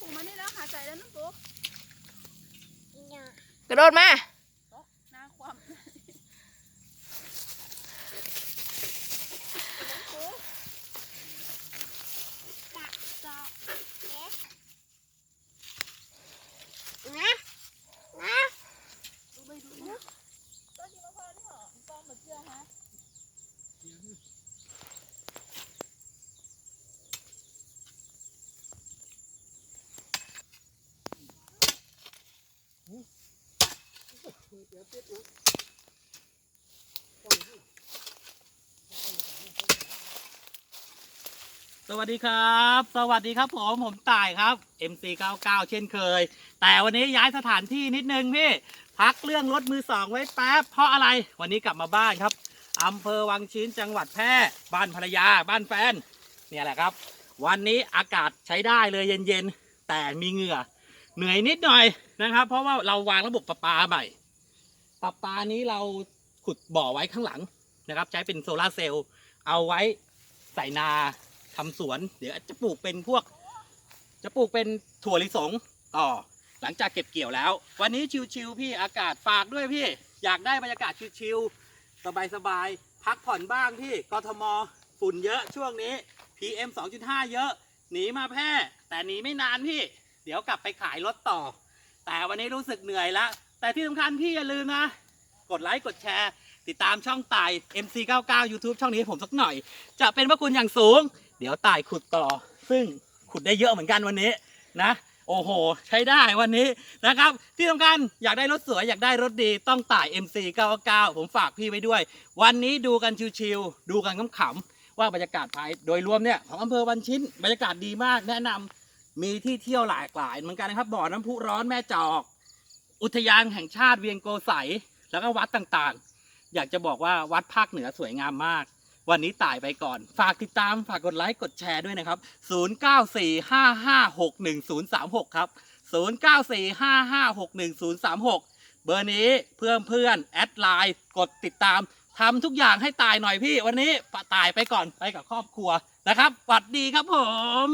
ปูมานี่แล้วหาใจแล้วน้ำปูกระโดดมา สวัสดีครับ สวัสดีครับผมผมต่ายครับ MC99 เช่นเคย แต่วันนี้ย้ายสถานที่นิดนึงพี่ พักเรื่องรถมือสองไว้แป๊บ เพราะอะไรวันนี้กลับมาบ้านครับอำเภอวังชิ้นจังหวัดแพร่บ้านภรรยา บ้านแฟน เนี่ยแหละครับ วันนี้อากาศใช้ได้เลยเย็นๆ แต่มีเหงื่อ เหนื่อยนิดหน่อยนะครับ เพราะว่าเราวางระบบประปาใหม่ ประปานี้เราขุดบ่อไว้ข้างหลังนะครับ ใช้เป็นโซลาร์เซลล์เอาไว้ใส่นาทำสวน เดี๋ยวจะปลูกเป็นพวก จะปลูกเป็นถั่วลิสงต่อหลังจากเก็บเกี่ยวแล้ว วันนี้ชิวๆพี่อากาศฝากด้วยพี่ อยากได้บรรยากาศชิวๆสบายๆพักผ่อนบ้างพี่กทมฝุ่นเยอะช่วงนี้ PM 2.5 เยอะ หนีมาแพร่ แต่หนีไม่นานพี่ เดี๋ยวกลับไปขายรถต่อ แต่วันนี้รู้สึกเหนื่อยแล้ว แต่ที่สำคัญพี่อย่าลืมนะ กดไลค์กดแชร์ ติดตามช่องต่าย MC99 YouTube ช่องนี้ให้ผมสักหน่อย จะเป็นพระคุณอย่างสูง เดี๋ยวต่ายขุดต่อ ซึ่งขุดได้เยอะเหมือนกันวันนี้นะ โอ้โห ใช้ได้วันนี้นะครับ ที่สำคัญอยากได้รถสวย อยากได้รถดีต้องต่าย MC99 ผมฝากพี่ไว้ด้วย วันนี้ดูกันชิวๆดูกันขำๆว่าบรรยากาศภายโดยรวมเนี่ยของอำเภอวันชิ้นบรรยากาศดีมากแนะนำมีที่เที่ยวหลากหลายเหมือนกันนะครับบ่อน้ำพุร้อนแม่จอก อุทยานแห่งชาติเวียงโกไสแล้วก็วัดต่างๆ อยากจะบอกว่าวัดภาคเหนือสวยงามมาก วันนี้ต่ายไปก่อน ฝากติดตามฝากกดไลค์กดแชร์ด้วยนะครับ 0945561036 ครับ 0945561036 เบอร์นี้เพื่อนเพื่อนแอดไลน์กดติดตามทำทุกอย่างให้ตายหน่อยพี่ วันนี้ตายไปก่อนไปกับครอบครัวนะครับสวัสดีครับผม